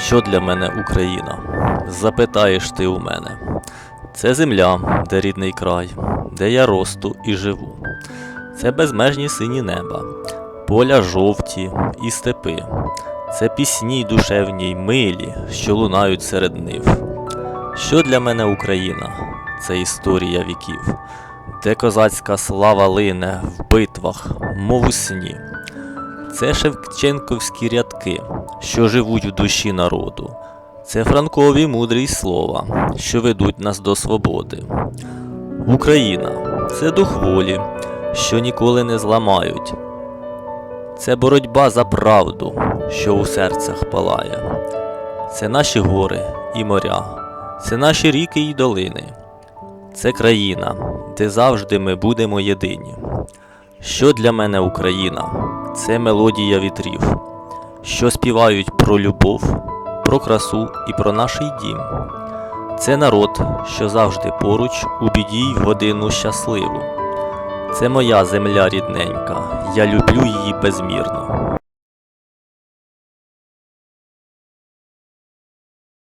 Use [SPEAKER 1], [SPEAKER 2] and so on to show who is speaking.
[SPEAKER 1] Що для мене Україна? Запитаєш ти у мене. Це земля, де рідний край, де я росту і живу. Це безмежні сині неба, поля жовті і степи. Це пісні душевні й милі, що лунають серед нив. Що для мене Україна? Це історія віків, де козацька слава лине в битвах, мов у сні. Це Шевченковські рядки, що живуть в душі народу. Це Франкові мудрі слова, що ведуть нас до свободи. Україна це дух волі, що ніколи не зламають. Це боротьба за правду, що у серцях палає. Це наші гори і моря, це наші ріки і долини. Це країна, де завжди ми будемо єдині. Що для мене Україна? Це мелодія вітрів, що співають про любов, про красу і про наш дім. Це народ, що завжди поруч у біді й годину щасливу. Це моя земля рідненька, я люблю її безмірно.